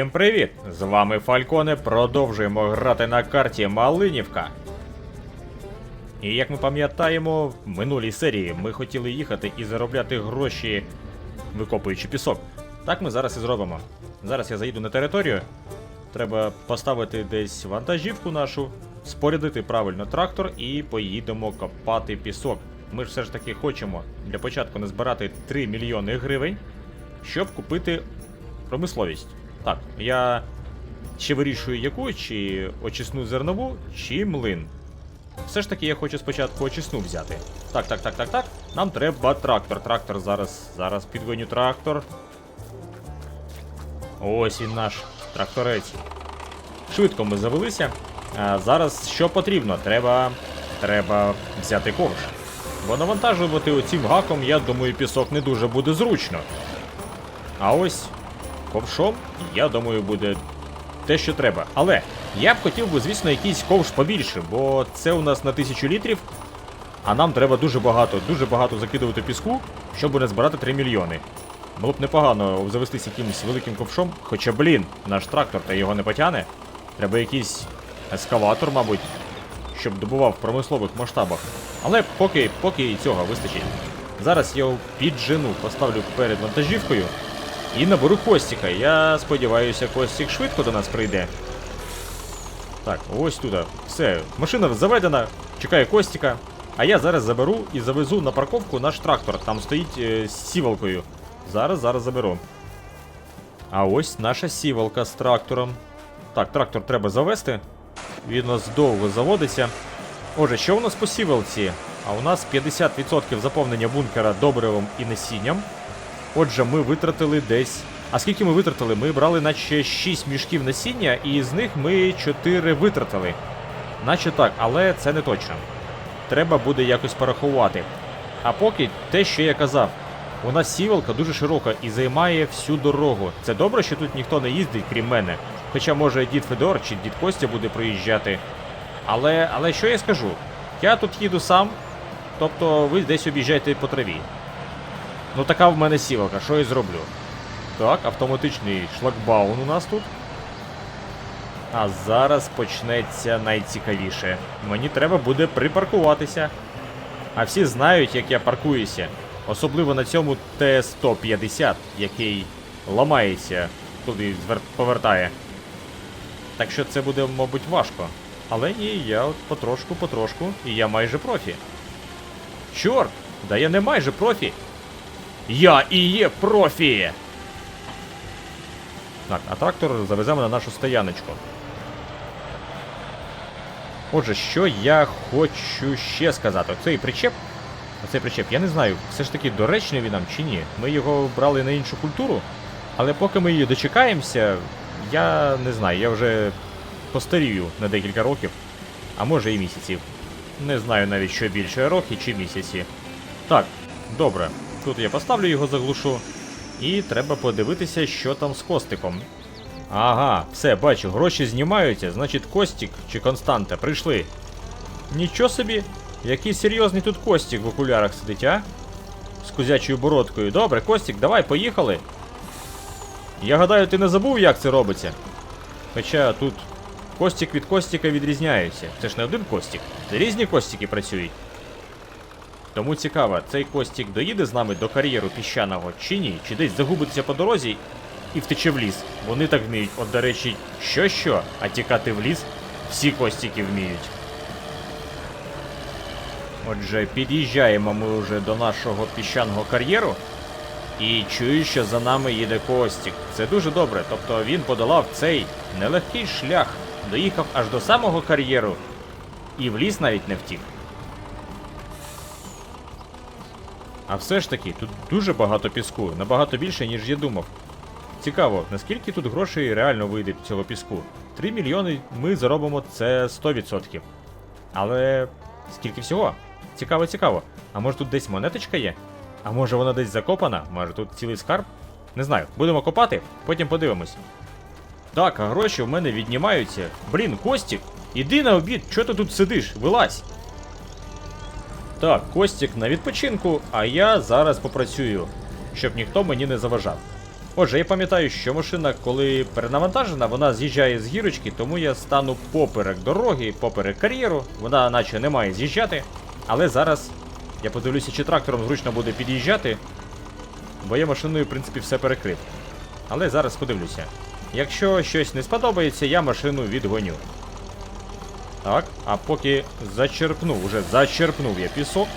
Всім привіт! З вами Фальконе. Продовжуємо грати на карті Малинівка. І як ми пам'ятаємо, в минулій серії ми хотіли їхати і заробляти гроші, викопуючи пісок. Так ми зараз і зробимо. Зараз я заїду на територію. Треба поставити десь вантажівку нашу, спорядити правильно трактор і поїдемо копати пісок. Ми ж все ж таки хочемо для початку назбирати 3 мільйони гривень, щоб купити промисловість. Так, я ще вирішую яку, чи очисну зернову, чи млин. Все ж таки я хочу спочатку очисну взяти. Так, так, так, так, так. Нам треба трактор. Трактор зараз. Зараз підгоню трактор. Ось він наш тракторець. Швидко ми завелися. А зараз що потрібно? Треба. Треба взяти ковш. Бо навантажувати оцім гаком, я думаю, пісок не дуже буде зручно. А ось ковшом, я думаю, буде те, що треба. Але я б хотів би, звісно, якийсь ковш побільше, бо це у нас на 1000 літрів, а нам треба дуже багато, дуже багато закидувати піску, щоб не збирати 3 мільйони. Було б непогано обзавестись якимось великим ковшом, хоча, блін, наш трактор та його не потягне. Треба якийсь ескаватор, мабуть, щоб добував в промислових масштабах. Але поки, поки і цього вистачить. Зараз я його піджену, поставлю перед вантажівкою і наберу Костіка. Я сподіваюся, Костік швидко до нас прийде. Так, ось туди. Все, машина заведена, чекає Костіка. А я зараз заберу і завезу на парковку наш трактор. Там стоїть е, з сівалкою. Зараз, зараз заберу. А ось наша сівалка з трактором. Так, трактор треба завести. Він у нас довго заводиться. Отже, що у нас по сівалці? А у нас 50% заповнення бункера добривом і насінням. Отже, ми витратили десь. А скільки ми витратили? Ми брали наче 6 мішків насіння, і з них ми 4 витратили. Наче так, але це не точно. Треба буде якось порахувати. А поки те, що я казав, у нас сівалка дуже широка і займає всю дорогу. Це добре, що тут ніхто не їздить, крім мене. Хоча, може, дід Федор чи дід Костя буде проїжджати. Але, але що я скажу? Я тут їду сам, тобто ви десь об'їжджаєте по траві. Ну така в мене сівалка, що я зроблю? Так, автоматичний шлагбаун у нас тут. А зараз почнеться найцікавіше. Мені треба буде припаркуватися. А всі знають, як я паркуюся. Особливо на цьому Т-150, який ламається, туди повертає. Так що це буде, мабуть, важко. Але ні, я от потрошку-потрошку, і я майже профі. Чорт! Да я не майже профі. Я і є профі! Так, а трактор завеземо на нашу стояночку. Отже, що я хочу ще сказати? Оцей причеп. Оцей причеп, я не знаю, все ж таки доречний він нам чи ні. Ми його брали на іншу культуру, але поки ми її дочекаємося, я не знаю, я вже постарію на декілька років, а може і місяців. Не знаю навіть, що більше, роки чи місяці. Так, добре. Тут я поставлю його заглушу. І треба подивитися, що там з Костиком. Ага, все, бачу, гроші знімаються, значить Костік чи Константа прийшли. Нічого собі, який серйозний тут Костік в окулярах сидить, а? З кузячою бородкою. Добре, Костік, давай, поїхали. Я гадаю, ти не забув, як це робиться. Хоча тут Костік від Костіка відрізняються. Це ж не один Костік, це різні Костіки працюють. Тому цікаво, цей Костік доїде з нами до кар'єру піщаного чи ні? Чи десь загубиться по дорозі і втече в ліс. Вони так вміють. От, до речі, що-що, а тікати в ліс всі Костіки вміють. Отже, під'їжджаємо ми вже до нашого піщаного кар'єру. І чую, що за нами їде Костік. Це дуже добре. Тобто він подолав цей нелегкий шлях, доїхав аж до самого кар'єру і в ліс навіть не втік. А все ж таки, тут дуже багато піску, набагато більше, ніж я думав. Цікаво, наскільки тут грошей реально вийде цього піску? 3 мільйони ми заробимо це 100%. Але скільки всього? Цікаво, цікаво. А може тут десь монеточка є? А може вона десь закопана? Може тут цілий скарб? Не знаю, будемо копати, потім подивимось. Так, а гроші в мене віднімаються. Блін, Костік, іди на обід, чого ти тут сидиш? Вилазь. Так, Костік на відпочинку, а я зараз попрацюю, щоб ніхто мені не заважав. Отже, я пам'ятаю, що машина, коли перенавантажена, вона з'їжджає з гірочки, тому я стану поперек дороги, поперек кар'єру. Вона наче не має з'їжджати. Але зараз я подивлюся, чи трактором зручно буде під'їжджати, бо я машиною, в принципі, все перекрив. Але зараз подивлюся. Якщо щось не сподобається, я машину відгоню. Так, а поки зачерпнув, уже зачерпнув я пісок.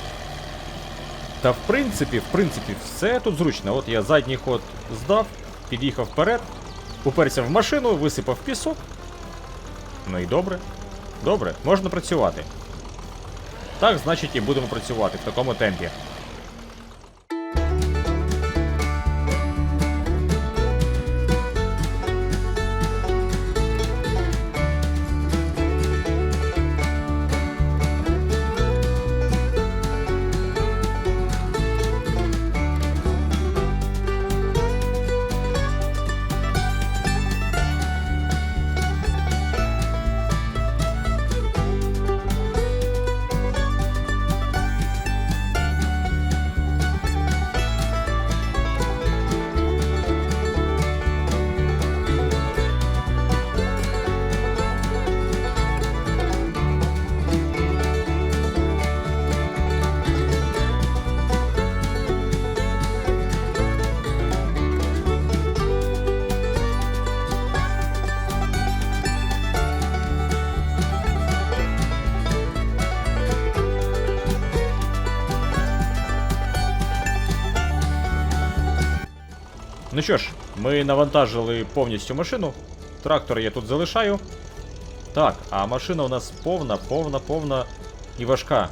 Та в принципі, в принципі, все тут зручно. От я задній ход здав, під'їхав вперед, уперся в машину, висипав пісок. Ну і добре. Добре, можна працювати. Так, значить, і будемо працювати в такому темпі. Що ж, ми навантажили повністю машину. Трактор я тут залишаю. Так, а машина у нас повна, повна, повна і важка.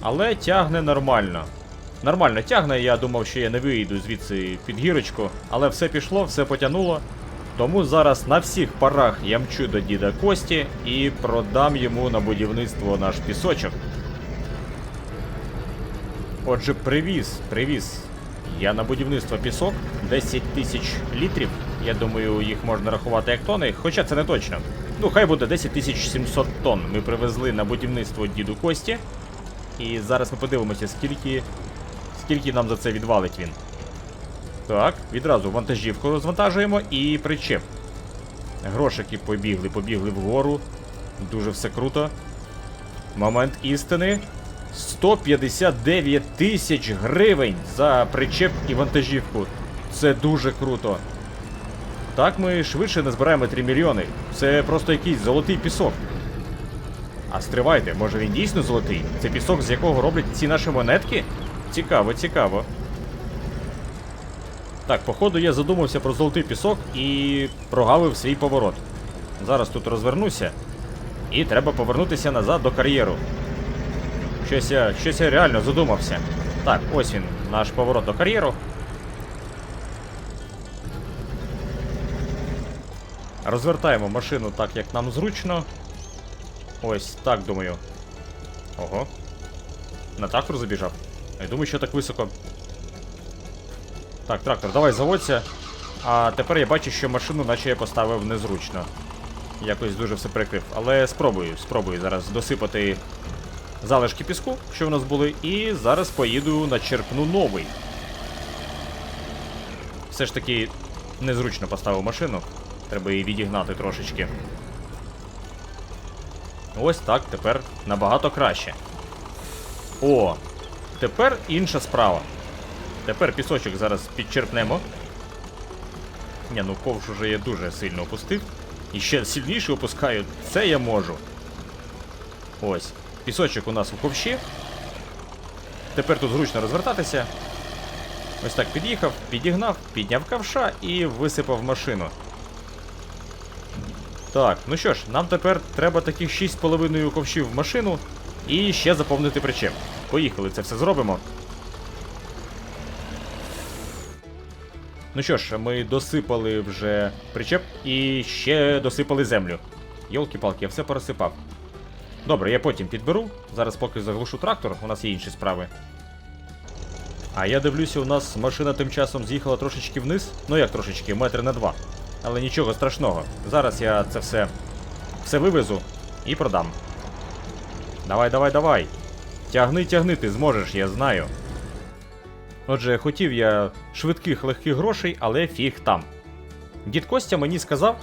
Але тягне нормально. Нормально тягне, я думав, що я не вийду звідси під гірочку, але все пішло, все потягнуло. Тому зараз на всіх парах я мчу до діда Кості і продам йому на будівництво наш пісочок. Отже, привіз, привіз. Я на будівництво пісок 10 тисяч літрів. Я думаю, їх можна рахувати як тони, хоча це не точно. Ну, хай буде 10 тисяч 700 тонн. Ми привезли на будівництво діду Кості. І зараз ми подивимося, скільки, скільки нам за це відвалить він. Так, відразу вантажівку розвантажуємо і причеп. Грошики побігли, побігли вгору. Дуже все круто. Момент істини. 159 тисяч гривень за причеп і вантажівку. Це дуже круто. Так ми швидше назбираємо 3 мільйони. Це просто якийсь золотий пісок. А стривайте, може він дійсно золотий? Це пісок, з якого роблять ці наші монетки? Цікаво, цікаво. Так, походу я задумався про золотий пісок і прогавив свій поворот. Зараз тут розвернуся. І треба повернутися назад до кар'єру. Щось я, щось я реально задумався. Так, ось він, наш поворот до кар'єру. Розвертаємо машину так, як нам зручно. Ось так думаю. Ого. На трактор забіжав. Я думаю, що так високо. Так, трактор, давай заводься. А тепер я бачу, що машину наче я поставив незручно. Якось дуже все прикрив. Але спробую, спробую зараз досипати залишки піску, що в нас були, і зараз поїду начерпну новий. Все ж таки незручно поставив машину. Треба її відігнати трошечки. Ось так, тепер набагато краще. О, тепер інша справа. Тепер пісочок зараз підчерпнемо. Ні, ну ковш уже я дуже сильно опустив. І ще сильніше опускаю. Це я можу. Ось. Пісочок у нас у ковші. Тепер тут зручно розвертатися. Ось так під'їхав, підігнав, підняв ковша і висипав машину. Так, ну що ж, нам тепер треба таких 6,5 ковшів в машину і ще заповнити причеп. Поїхали, це все зробимо. Ну що ж, ми досипали вже причеп і ще досипали землю. Йолки-палки, я все порозсипав. Добре, я потім підберу. Зараз поки заглушу трактор, у нас є інші справи. А я дивлюся, у нас машина тим часом з'їхала трошечки вниз. Ну як трошечки, метр на два. Але нічого страшного. Зараз я це все все вивезу і продам. Давай, давай, давай. Тягни, тягни, ти зможеш, я знаю. Отже, хотів я швидких легких грошей, але фіг там. Дід Костя мені сказав,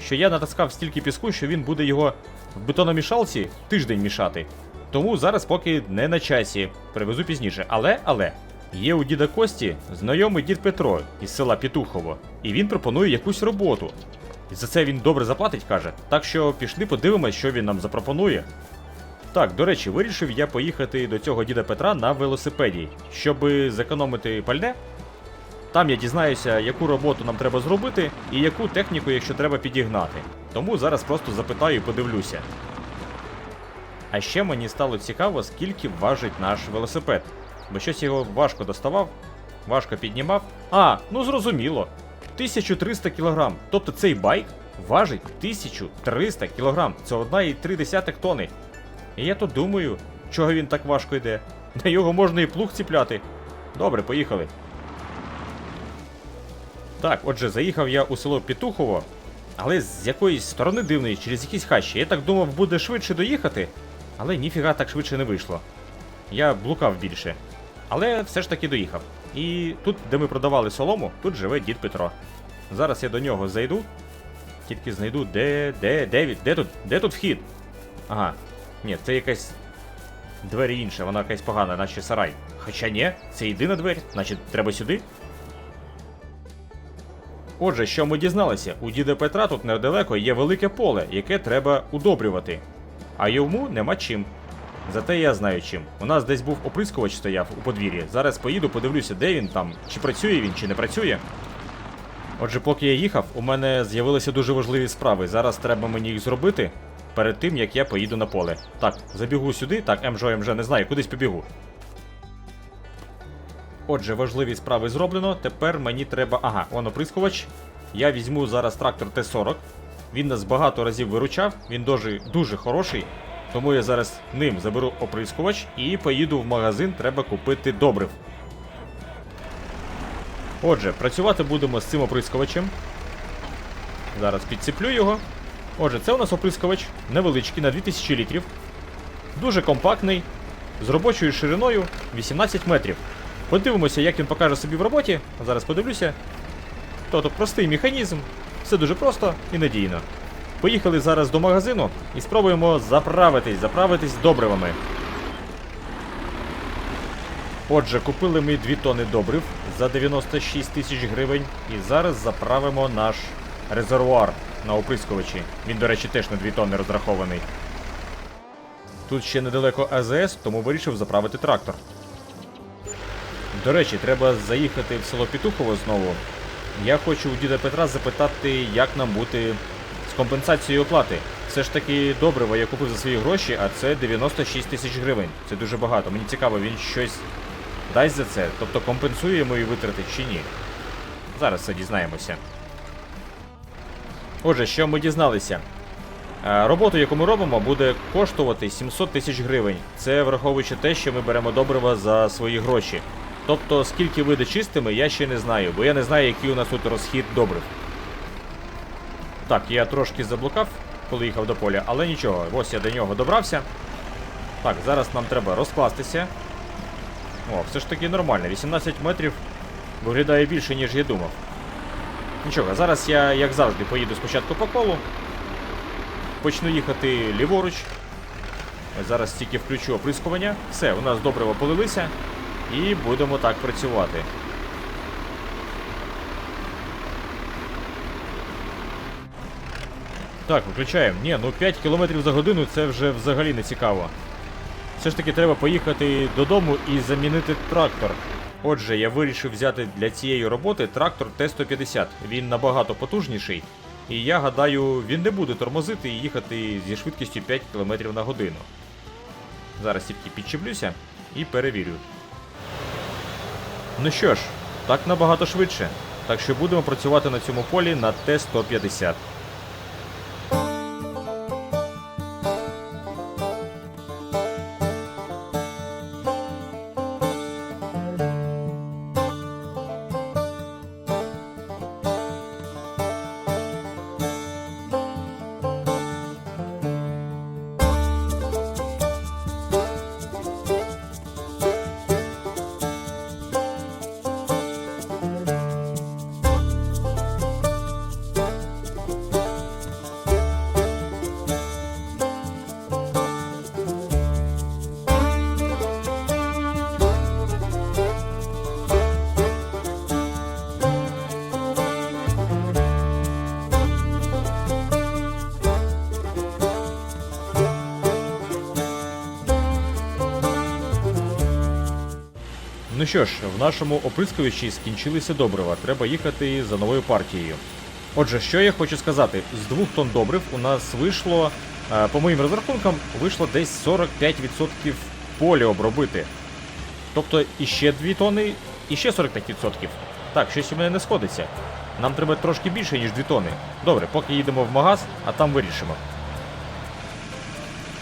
що я натаскав стільки піску, що він буде його в бетономішалці тиждень мішати. Тому зараз поки не на часі, привезу пізніше. Але, але, є у діда Кості знайомий дід Петро із села Петухово, і він пропонує якусь роботу. І за це він добре заплатить, каже. Так що пішли подивимось, що він нам запропонує. Так, до речі, вирішив я поїхати до цього діда Петра на велосипеді, щоб зекономити пальне. Там я дізнаюся, яку роботу нам треба зробити і яку техніку, якщо треба підігнати. Тому зараз просто запитаю і подивлюся. А ще мені стало цікаво, скільки важить наш велосипед. Бо щось його важко доставав, важко піднімав. А, ну зрозуміло. 1300 кг. Тобто цей байк важить 1300 кг. Це 1,3 тонни. І я то думаю, чого він так важко йде. На його можна і плуг ціпляти. Добре, поїхали. Так, отже, заїхав я у село Петухово, але з якоїсь сторони дивної, через якісь хащі. Я так думав, буде швидше доїхати, але ніфіга так швидше не вийшло. Я блукав більше. Але все ж таки доїхав. І тут, де ми продавали солому, тут живе дід Петро. Зараз я до нього зайду. Тільки знайду, де. де. де, де тут? Де тут вхід? Ага. Ні, це якась двері інша, вона якась погана, наче сарай. Хоча ні, це єдина двері, значить треба сюди. Отже, що ми дізналися, у діда Петра тут недалеко є велике поле, яке треба удобрювати. А йому нема чим. Зате я знаю чим. У нас десь був оприскувач стояв у подвір'ї. Зараз поїду, подивлюся, де він там, чи працює він, чи не працює. Отже, поки я їхав, у мене з'явилися дуже важливі справи. Зараз треба мені їх зробити перед тим, як я поїду на поле. Так, забігу сюди, так, МЖО МЖ не знаю, кудись побігу. Отже, важливі справи зроблено. Тепер мені треба. Ага, он оприскувач. Я візьму зараз трактор Т-40. Він нас багато разів виручав, він дуже, дуже хороший. Тому я зараз ним заберу оприскувач і поїду в магазин, треба купити добрив. Отже, працювати будемо з цим оприскувачем. Зараз підціплю його. Отже, це у нас оприскувач невеличкий на 2000 літрів. Дуже компактний, з робочою шириною 18 метрів. Подивимося, як він покаже собі в роботі. Зараз подивлюся. Тобто простий механізм, все дуже просто і надійно. Поїхали зараз до магазину і спробуємо заправитись, заправитись добривами. Отже, купили ми 2 тони добрив за 96 тисяч гривень і зараз заправимо наш резервуар на оприскувачі. Він, до речі, теж на 2 тонни розрахований. Тут ще недалеко АЗС, тому вирішив заправити трактор. До речі, треба заїхати в село Петухово знову. Я хочу у діда Петра запитати, як нам бути з компенсацією оплати. Все ж таки добриво я купив за свої гроші, а це 96 тисяч гривень. Це дуже багато. Мені цікаво, він щось дасть за це, тобто компенсує мої витрати чи ні. Зараз все дізнаємося. Отже, що ми дізналися? Е, Роботу, яку ми робимо, буде коштувати 700 тисяч гривень. Це враховуючи те, що ми беремо добрива за свої гроші. Тобто, скільки вийде чистими, я ще не знаю, бо я не знаю, який у нас тут розхід добрив. Так, я трошки заблукав, коли їхав до поля, але нічого, ось я до нього добрався. Так, зараз нам треба розкластися. О, все ж таки нормально, 18 метрів виглядає більше, ніж я думав. Нічого, зараз я, як завжди, поїду спочатку по колу. Почну їхати ліворуч. Ось Зараз тільки включу оприскування. Все, у нас добриво полилися. І будемо так працювати. Так, виключаємо. Ні, ну 5 км за годину це вже взагалі не цікаво. Все ж таки треба поїхати додому і замінити трактор. Отже, я вирішив взяти для цієї роботи трактор Т-150. Він набагато потужніший. І я гадаю, він не буде тормозити і їхати зі швидкістю 5 км на годину. Зараз тільки підчеплюся і перевірю. Ну що ж, так набагато швидше. Так що будемо працювати на цьому полі на Т-150. Що ж, в нашому оприскувачі скінчилися добрива. Треба їхати за новою партією. Отже, що я хочу сказати, з 2 тонн добрив у нас вийшло, е, по моїм розрахункам, вийшло десь 45% поля обробити. Тобто іще 2 тонни, іще 45%. Так, щось у мене не сходиться. Нам треба трошки більше, ніж 2 тонни. Добре, поки їдемо в магаз, а там вирішимо.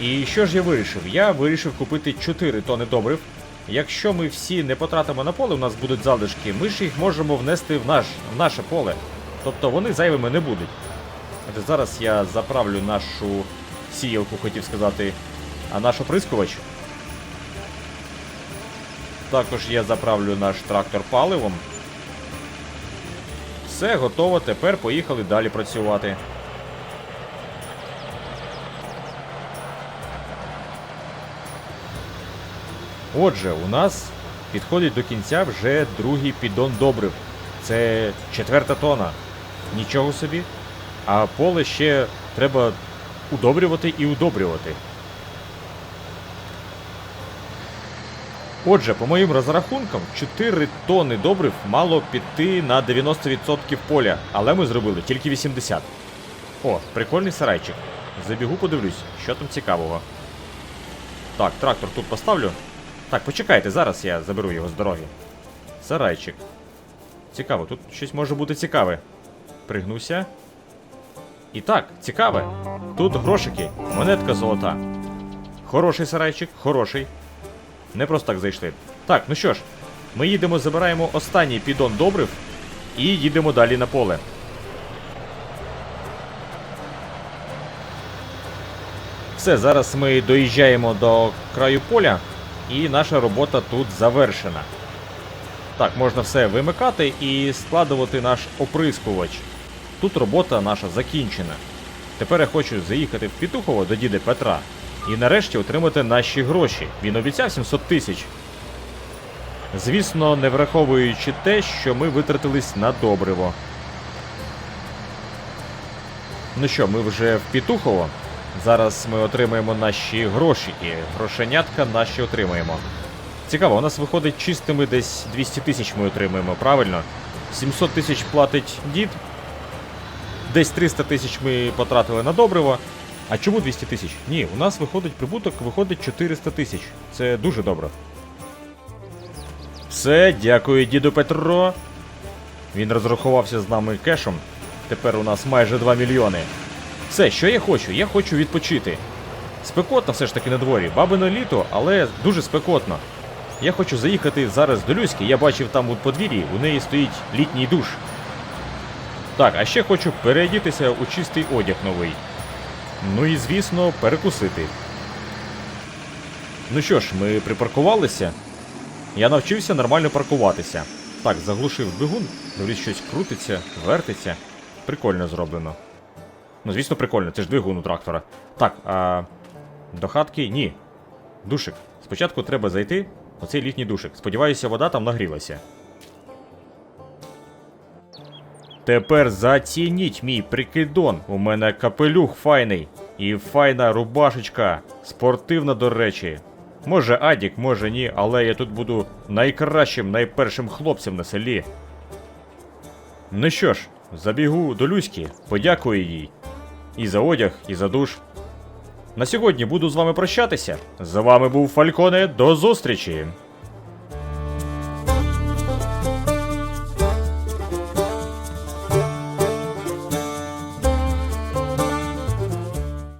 І що ж я вирішив? Я вирішив купити 4 тони добрив. Якщо ми всі не потратимо на поле, у нас будуть залишки, ми ж їх можемо внести в, наш, в наше поле. Тобто вони зайвими не будуть. Зараз я заправлю нашу сіялку, хотів сказати, а наш оприскувач. Також я заправлю наш трактор паливом. Все, готово, тепер поїхали далі працювати. Отже, у нас підходить до кінця вже другий піддон добрив. Це четверта тона. Нічого собі. А поле ще треба удобрювати і удобрювати. Отже, по моїм розрахункам, 4 тони добрив мало піти на 90% поля, але ми зробили тільки 80. О, прикольний сарайчик. Забігу подивлюсь, що там цікавого. Так, трактор тут поставлю. Так, почекайте, зараз я заберу його з дороги. Сарайчик. Цікаво, тут щось може бути цікаве. Пригнуся. І так, цікаве. Тут грошики, монетка золота. Хороший сарайчик, хороший. Не просто так зайшли. Так, ну що ж, ми їдемо, забираємо останній підон добрив і їдемо далі на поле. Все, зараз ми доїжджаємо до краю поля, і наша робота тут завершена. Так, можна все вимикати і складувати наш оприскувач. Тут робота наша закінчена. Тепер я хочу заїхати в Петухово до діда Петра і нарешті отримати наші гроші. Він обіцяв 700 тисяч. Звісно, не враховуючи те, що ми витратились на добриво. Ну що, ми вже в Петухово. Зараз ми отримаємо наші грошики. Грошенятка наші отримаємо. Цікаво, у нас виходить чистими десь 200 тисяч ми отримаємо, правильно? 700 тисяч платить дід. Десь 300 тисяч ми потратили на добриво. А чому 200 тисяч? Ні, у нас виходить прибуток, виходить 400 тисяч. Це дуже добре. Все, дякую, діду Петро. Він розрахувався з нами кешем. Тепер у нас майже 2 мільйони. Все, що я хочу? Я хочу відпочити. Спекотно все ж таки на дворі. Бабино літо, але дуже спекотно. Я хочу заїхати зараз до Люськи. Я бачив там у подвір'ї, у неї стоїть літній душ. Так, а ще хочу переодітися у чистий одяг новий. Ну і звісно, перекусити. Ну що ж, ми припаркувалися. Я навчився нормально паркуватися. Так, заглушив двигун, дивлюсь, щось крутиться, вертиться. Прикольно зроблено. Ну, звісно, прикольно, це ж двигун у трактора. Так, а. До хатки ні. Душик. Спочатку треба зайти. Оцей літній душик. Сподіваюся, вода там нагрілася. Тепер зацініть мій прикидон. У мене капелюх файний. І файна рубашечка. Спортивна, до речі. Може Адік, може ні, але я тут буду найкращим, найпершим хлопцем на селі. Ну що ж, забігу до Люськи, подякую їй. І за одяг, і за душ. На сьогодні буду з вами прощатися. З вами був Фальконе. До зустрічі!